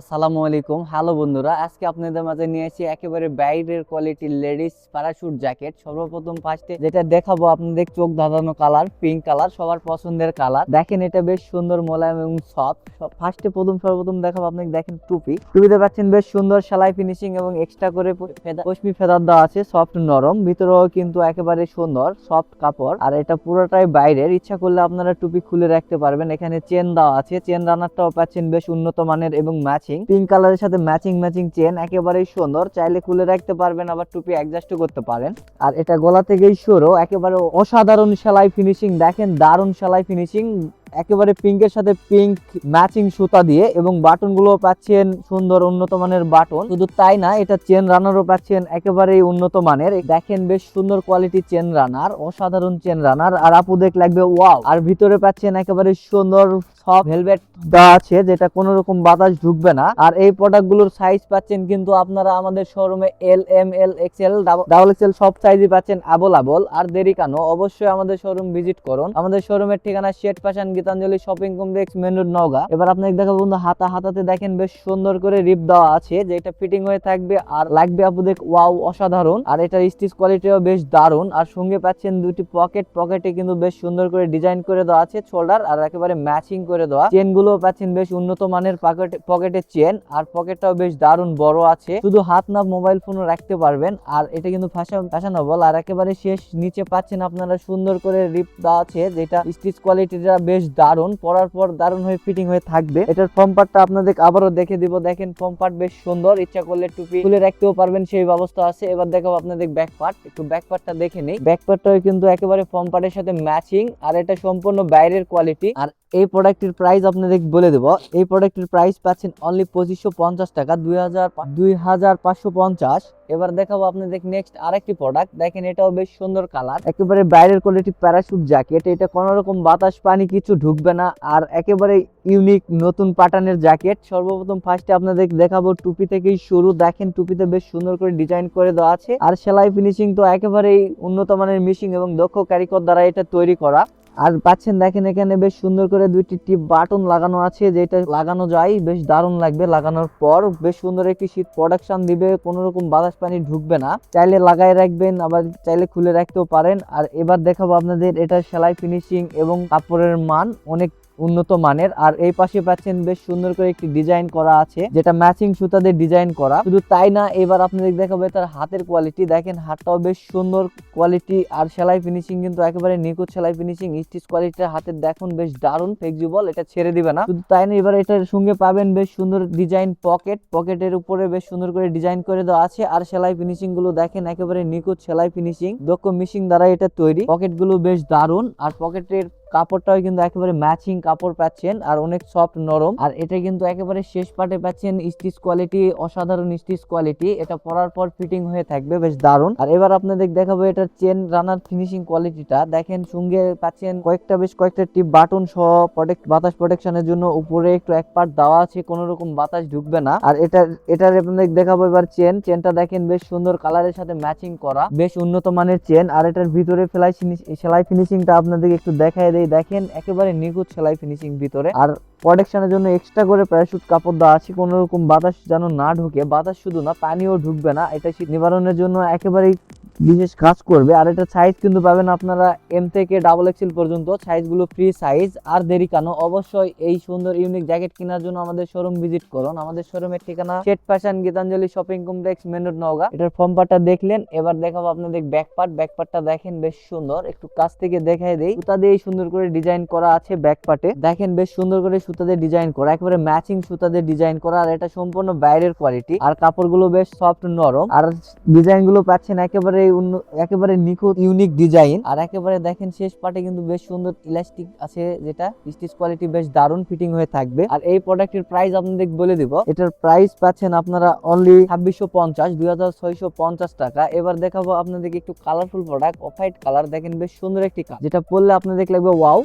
আসসালামু আলাইকুম। হ্যালো বন্ধুরা, আজকে আপনাদের মাঝে নিয়ে এসেছি একেবারে বাইরের কোয়ালিটির লেডিস প্যারাশুট জ্যাকেট সর্বপ্রথম ফার্স্টে যেটা দেখাবো আপনাদের চোখ ধাঁধানো কালার পিঙ্ক কালার সবার পছন্দের কালার দেখেন এটা বেশ সুন্দর, মোলায়েম এবং সফট ফার্স্টে প্রথম, সর্বপ্রথম দেখাবো আপনাকে দেখেন টুপি। টুপিতে পাচ্ছেন বেশ সুন্দর সেলাই ফিনিশিং এবং এক্সট্রা করে পশমি ফেদার দেওয়া আছে সফট নরম। ভিতরেও কিন্তু একেবারে সুন্দর সফট কাপড়। আর এটা পুরোটাই বাইরের। ইচ্ছা করলে আপনারা টুপি খুলে রাখতে পারবেন। এখানে চেন দেওয়া আছে। চেন রানারটাও পাচ্ছেন বেশ উন্নত মানের এবং ম্যাচিং পিঙ্ক কালারের সাথে ম্যাচিং ম্যাচিং চেন একেবারেই সুন্দর। চাইলে খুলে রাখতে পারবেন, আবার টুপি অ্যাডজাস্ট করতে পারেন। আর এটা গলা থেকেই সরো একেবারে অসাধারণ সেলাই ফিনিশিং দেখেন দারুণ সেলাই ফিনিশিং একেবারে পিঙ্কের সাথে পিঙ্ক ম্যাচিং সুতা দিয়ে এবং বাটনগুলো পাচ্ছেন সুন্দর উন্নত মানের বাটন শুধু তাই না, এটা চেন রানারও পাচ্ছেন একেবারেই উন্নত মানের। দেখেন বেশ সুন্দর কোয়ালিটি চেন রানার অসাধারণ চেন রানার আর আপু দেখ লাগবে ওয়াও আর ভিতরে পাচ্ছেন একেবারে সুন্দর সব হেলমেট দেওয়া আছে, যেটা কোনো রকম বাতাস ঢুকবে না। আর এই প্রোডাক্টগুলোর সাইজ পাচ্ছেন কিন্তু আপনারা আমাদের শোরুমে L M L XL double XL সব সাইজই পাচ্ছেন অ্যাভেলেবল আর দেরি কেন, অবশ্যই আমাদের শোরুম ভিজিট করুন। আমাদের শোরুমের ঠিকানা শেট fashion Gitanjali shopping complex main road Naogaon এবার আপনাকে দেখাবো বন্ধু, হাতা হাতাতে দেখেন বেশ সুন্দর করে রিপ দেওয়া আছে, যে এটা ফিটিং হয়ে থাকবে আর লাগবে আপনাদের ওয়াও অসাধারণ। আর এটার স্টিচ কোয়ালিটিও বেশ দারুণ। আর সঙ্গে পাচ্ছেন দুটি পকেট, পকেটে কিন্তু বেশ সুন্দর করে ডিজাইন করে দেওয়া আছে শোল্ডার আর একেবারে ম্যাচিং করে দেওয়া। চেনগুলো পাচ্ছেন বেশ উন্নত মানের পকেট পকেটের চেন আর পকেটটাও বেশ দারুণ বড় আছে। শুধু হাত না, মোবাইল ফোনও রাখতে পারবেন। আর এটা কিন্তু ফ্যাশন ফ্যাশনেবল আর একেবারে শেষ নিচে পাচ্ছেন আপনারা সুন্দর করে রিপ দেওয়া আছে, যেটা স্টিচ কোয়ালিটিটা বেশ দারুণ, পরার পর দারুণ হয়ে ফিটিং হয়ে থাকবে। এটার ফর্ম পার্টটা আপনাদের আবারও দেখে দিব। দেখেন ফর্ম পার্ট বেশ সুন্দর, ইচ্ছা করলে টুপি খুলে রাখতেও পারবেন, সেই ব্যবস্থা আছে। এবার দেখাবো আপনাদের ব্যাক পার্ট একটু ব্যাক পার্টটা দেখে নেই। ব্যাক পার্টটাও কিন্তু একেবারে ফর্ম পার্টের সাথে ম্যাচিং আর এটা সম্পূর্ণ বাইরের কোয়ালিটি আর এই প্রোডাক্টের প্রাইস আপনাদের বলে দেবো। এই প্রোডাক্টের প্রাইস পাচ্ছেন অনলি পঁচিশশো পঞ্চাশ টাকা, দুই হাজার দুই হাজার পাঁচশো পঞ্চাশ। এবার দেখাবো আপনাদের নেক্সট আরেকটি প্রোডাক্ট দেখেন এটাও বেশ সুন্দর কালার একেবারে বাইরের কোয়ালিটি প্যারাশুট জ্যাকেট এটা কোনো রকম বাতাস, পানি কিছু ঢুকবে না। আর একেবারে ইউনিক নতুন প্যাটার্নের জ্যাকেট সর্বপ্রথম ফার্স্টে আপনাদের দেখাবো টুপি থেকেই শুরু। দেখেন টুপিতে বেশ সুন্দর করে ডিজাইন করে দেওয়া আছে। আর সেলাই ফিনিশিং তো একেবারেই উন্নত মানের মিশিং এবং দক্ষ কারিগর দ্বারা এটা তৈরি করা। আর পাচ্ছেন দেখেন এখানে বেশ সুন্দর করে দুইটি টিপ বাটন লাগানো আছে, যেটা লাগানো যায়, বেশ দারুণ লাগবে লাগানোর পর। বেশ সুন্দর একটি শীত প্রোডাকশন দিবে কোনো রকম বাতাস পানি ঢুকবে না। চাইলে লাগায় রাখবেন, আবার চাইলে খুলে রাখতেও পারেন। আর এবার দেখাবো আপনাদের এটা সেলাই ফিনিশিং এবং কাপড়ের মান। অনেক উন্নত মানের। আর এই পাশে পাচ্ছেন বেশ সুন্দর করে একটি ডিজাইন করা আছে, যেটা ম্যাচিং সুতাদের ডিজাইন করা। শুধু তাই না, এবার আপনাদের দেখাবো তার হাতের কোয়ালিটি দেখেন, হাতটাও বেশ সুন্দর কোয়ালিটি আর সেলাই ফিনিশিং কিন্তু একেবারে নিখুঁত সেলাই ফিনিশিং স্টিচ কোয়ালিটির হাতের দেখুন বেশ দারুণ ফ্লেক্সিবল এটা ছেড়ে দিবে না। শুধু তাই না, এবার এটার সঙ্গে পাবেন বেশ সুন্দর ডিজাইন পকেট পকেটের উপরে বেশ সুন্দর করে ডিজাইন করে দেওয়া আছে। আর সেলাই ফিনিশিংগুলো দেখেন, একেবারে নিখুঁত সেলাই ফিনিশিং দক্ষ মিশিং দ্বারা এটা তৈরি। পকেটগুলো বেশ দারুণ। আর পকেটের কাপড়টাও কিন্তু একেবারে ম্যাচিং কাপড় পাচ্ছেন আর অনেক সফট নরম। আর এটা কিন্তু একেবারে শেষ পার্টে পাচ্ছেন স্টিচ কোয়ালিটি অসাধারণ স্টিচ কোয়ালিটি এটা পরার পর ফিটিং হয়ে থাকবে, বেশ দারুণ। আর এবার আপনাদের দেখাবো এটার চেন রানার ফিনিশিং কোয়ালিটিটা দেখেন সঙ্গে পাচ্ছেন কয়েকটা, বেশ কয়েকটা টিপ বাটন সহ প্রোটেক্ট বাতাস প্রোটেকশনের জন্য উপরে একটু এক পার্ট দেওয়া আছে কোনো রকম বাতাস ঢুকবে না। আর এটা, এটার আপনাদের দেখাবো এবার চেন চেনটা দেখেন বেশ সুন্দর কালারের সাথে ম্যাচিং করা, বেশ উন্নত মানের চেন আর এটার ভিতরে ফেলাই সেলাই ফিনিশিংটা আপনাদেরকে একটু দেখায় দেই দেখেন, একেবারে নিখুঁত সেলাই ফিনিশিং ভিতরে। আর প্রোটেকশনের জন্য এক্সট্রা করে প্যারাশুট কাপড় দেওয়া আছে। কোনো রকম বাতাস যেন না ঢুকে। বাতাস শুধু না, পানিও ঢুকবে না। এটা শীত নিবারণের জন্য একেবারেই বিশেষ কাজ করবে। আর এটা সাইজ কিন্তু পাবেন আপনারা এম থেকে ডাবল এক্সেল পর্যন্ত। সাইজগুলো ফ্রি সাইজ আর দেরি কেন? অবশ্যই এই সুন্দর ইউনিক জ্যাকেট কেনার জন্য আমাদের শোরুম ভিজিট করুন। আমাদের শোরুমের ঠিকানা শেট fashion Gitanjali shopping complex main road Naogaon. এটার ফর্ম পার্টটা দেখলেন, এবার দেখাবো আপনাদের ব্যাক পার্ট ব্যাক পার্টটা দেখেন, বেশ সুন্দর। একটু কাছ থেকে দেখাই দেই। সুতা দিয়ে সুন্দর করে ডিজাইন করা আছে ব্যাক পার্টে দেখেন, বেশ সুন্দর করে সুতা দিয়ে ডিজাইন করা। একেবারে ম্যাচিং সুতা দিয়ে ডিজাইন করা, আর এটা সম্পূর্ণ বাইরের কোয়ালিটি আর কাপড়গুলো বেশ সফট নরম। আর ডিজাইনগুলো পাচ্ছেন একেবারে একেবারে নিখুঁত ইউনিক ডিজাইন আর একেবারে দেখেন শেষ পার্টে কিন্তু বেশ সুন্দর ইলাস্টিক আছে যেটা। স্টিচ কোয়ালিটি বেশ দারুণ ফিটিং হয়ে থাকবে। আর এই প্রোডাক্টের প্রাইস আপনাদের বলে দিব। এটার প্রাইস পাচ্ছেন আপনারা অনলি ছাব্বিশশো পঞ্চাশ, দুই হাজার ছয়শো পঞ্চাশ টাকা। এবার দেখাবো আপনাদেরকে একটু colourful product off white colour দেখেন বেশ সুন্দর একটি কাজ যেটা পরলে আপনাদের লাগবে ওয়াও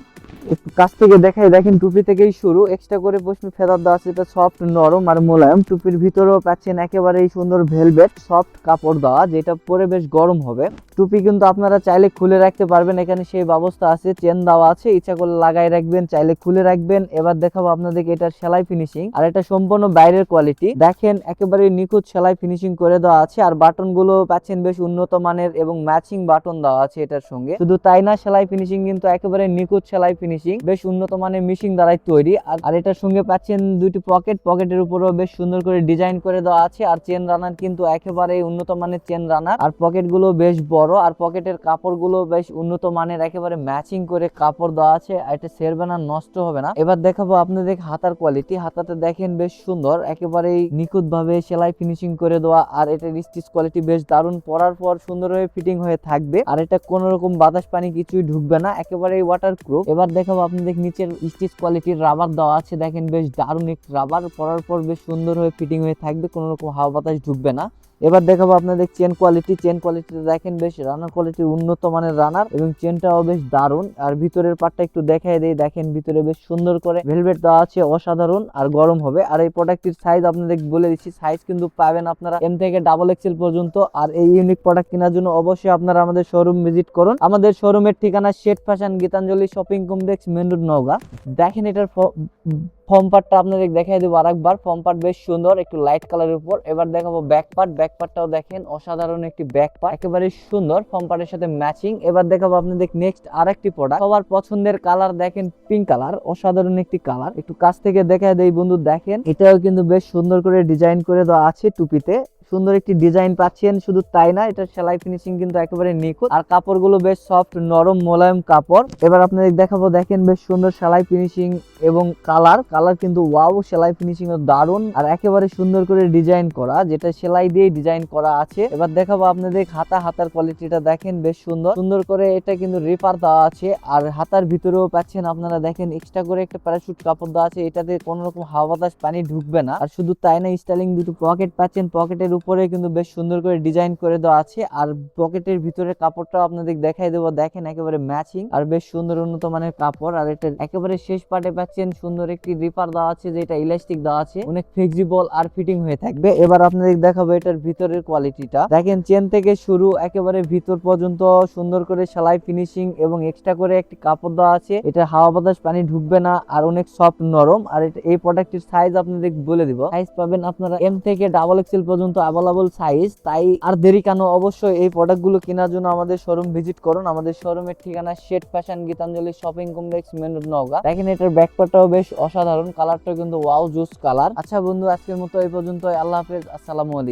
একটু কাছ থেকে দেখাই, দেখেন টুপি থেকেই শুরু। এক্সট্রা করে পশমি ফেদার দেওয়া আছে, এটা সফট নরম আর মোলায়েম। টুপির ভিতরেও পাচ্ছেন একেবারেই সুন্দর ভেলভেট সফট কাপড় দেওয়া, যেটা পরে বেশ গরম হবে। টুপি কিন্তু আপনারা চাইলে খুলে রাখতে পারবেন, এখানে সেই ব্যবস্থা আছে চেন দেওয়া আছে, ইচ্ছা করলে লাগাই রাখবেন, চাইলে খুলে রাখবেন। এবার দেখাবো আপনাদেরকে এটার সেলাই ফিনিশিং আর এটা সম্পূর্ণ বাইরের কোয়ালিটি দেখেন একেবারে নিখুঁত সেলাই ফিনিশিং করে দেওয়া আছে, আর বাটনগুলো পাচ্ছেন বেশ উন্নত মানের এবং ম্যাচিং বাটন দেওয়া আছে এটার সঙ্গে। শুধু তাই না, সেলাই ফিনিশিং কিন্তু একেবারে নিখুঁত সেলাই ফিনিশিং বেশ উন্নত মানের মেশিন দ্বারাই তৈরি। আর এটার সঙ্গে পাচ্ছেন দুটি পকেট পকেটের উপরও বেশ সুন্দর করে ডিজাইন করে দেওয়া আছে। আর চেন রানার কিন্তু একেবারে উন্নত মানের চেন রানার আর পকেটগুলো বেশ বড়, আর পকেটের কাপড়গুলো বেশ উন্নত মানের, একেবারে ম্যাচিং করে কাপড় দেওয়া আছে। এটা সেরবে না, নষ্ট হবে না। এবার দেখাবো আপনাদের হাতার কোয়ালিটি হাতাতে দেখেন বেশ সুন্দর, একেবারেই নিখুঁত ভাবে সেলাই ফিনিশিং করে দেওয়া। আর এটার স্টিচ কোয়ালিটি বেশ দারুণ। পরার পর সুন্দরভাবে ফিটিং হয়ে থাকবে। আর এটা কোনো রকম বাতাস পানি কিছুই ঢুকবে না, একেবারেই ওয়াটার প্রুফ এবার দেখাবো আপনাদের নিচের স্টিচ কোয়ালিটির রাবার দেওয়া আছে। দেখেন বেশ দারুণ একটি রাবার, পরার পর বেশ সুন্দর হয়ে ফিটিং হয়ে থাকবে, কোনো রকম হাওয়া বাতাস ঢুকবে না। এবার দেখাবো আপনাদের চেন কোয়ালিটি চেন কোয়ালিটিটা দেখেন বেশ রানার কোয়ালিটি উন্নত মানের রানার এবং চেনটাও বেশ দারুণ। আর ভিতরের পার্টটা একটু দেখাই দেই, দেখেন ভিতরে বেশ সুন্দর করে ভেলভেট দেওয়া আছে, অসাধারণ আর গরম হবে। আর এই প্রোডাক্টটির সাইজ আপনাদের বলে দিচ্ছি সাইজ কিন্তু পাবেন আপনারা এম থেকে ডাবল এক্সেল পর্যন্ত। আর এই ইউনিক প্রোডাক্ট কেনার জন্য অবশ্যই আপনারা আমাদের শোরুম ভিজিট করুন। আমাদের শোরুমের ঠিকানা শেট fashion Gitanjali shopping complex main road Naogaon. দেখেন এটার ফর্ম পার্টটা আপনাদের দেখাই দেবো আরেকবার। ফর্ম পার্ট বেশ সুন্দর, একটু লাইট কালারের উপর। এবার দেখাবো ব্যাক পার্ট ব্যাক পার্টটাও দেখেন, অসাধারণ একটি ব্যাক পার্ট একেবারে সুন্দর, ফর্ম পার্টের সাথে ম্যাচিং এবার দেখাবো আপনাদের নেক্সট আরেকটি প্রোডাক্ট সবার পছন্দের কালার দেখেন পিঙ্ক কালার অসাধারণ একটি কালার একটু কাছ থেকে দেখা দেই বন্ধু, দেখেন। এটাও কিন্তু বেশ সুন্দর করে ডিজাইন করে দেওয়া আছে টুপিতে। সুন্দর একটি ডিজাইন পাচ্ছেন, শুধু তাই না, এটা সেলাই ফিনিশিং কিন্তু একেবারে নিখুঁত। আর কাপড়গুলো বেশ সফট নরম, মোলায়েম কাপড়। এবার আপনাদের দেখাবো, দেখেন বেশ সুন্দর সেলাই ফিনিশিং এবং কালার কালার কিন্তু ওয়াও সেলাই ফিনিশিং দারুণ। আর একেবারে সুন্দর করে ডিজাইন করা, যেটা সেলাই দিয়ে ডিজাইন করা আছে। এবার দেখাবো আপনাদের হাতা, হাতার কোয়ালিটিটা দেখেন বেশ সুন্দর। সুন্দর করে এটা কিন্তু রিপার দেওয়া আছে। আর হাতার ভিতরেও পাচ্ছেন আপনারা, দেখেন এক্সট্রা করে একটা প্যারাশুট কাপড় দেওয়া আছে। এটাতে কোনো রকম হাওয়া বাতাস, পানি ঢুকবে না। আর শুধু তাই না স্টাইলিং দুটো পকেট পাচ্ছেন। পকেটের উপরে কিন্তু বেশ সুন্দর করে ডিজাইন করে দেওয়া আছে। আর পকেটের ভিতরে কাপড়টাও আপনাদের দেখাই দেবো। দেখেন একেবারে ম্যাচিং আর বেশ সুন্দর উন্নত মানের কাপড়। আর এটা একেবারে শেষ পার্টে পাচ্ছেন সুন্দর একটি রিপার দেওয়া আছে, যেটা ইলাস্টিক দেওয়া আছে। অনেক ফ্লেক্সিবল আর ফিটিং হয়ে থাকবে। এবার আপনাদের দেখাবো এটার ভিতরের কোয়ালিটিটা দেখেন চেন থেকে শুরু একেবারে ভিতর পর্যন্ত সুন্দর করে সেলাই ফিনিশিং এবং এক্সট্রা করে একটি কাপড় দেওয়া আছে। এটা হাওয়া বাতাস পানি ঢুকবে না আর অনেক সফট নরম। আর এই প্রোডাক্টের সাইজ আপনাদের বলে দিব। সাইজ পাবেন আপনারা এম থেকে ডাবল এক্সেল পর্যন্ত অ্যাভেলেবল সাইজ তাই আর দেরি কেন? অবশ্যই এই প্রোডাক্টগুলো কেনার জন্য আমাদের শোরুম ভিজিট করুন। আমাদের শোরুমের ঠিকানা শেট fashion Gitanjali shopping complex main road Naogaon. দেখেন এটার ব্যাকপারটাও বেশ অসাধারণ। কালারটা কিন্তু ওয়াও জুস কালার আচ্ছা বন্ধু, আজকের মতো এই পর্যন্ত আল্লাহ হাফেজ। আসসালামু আলাইকুম।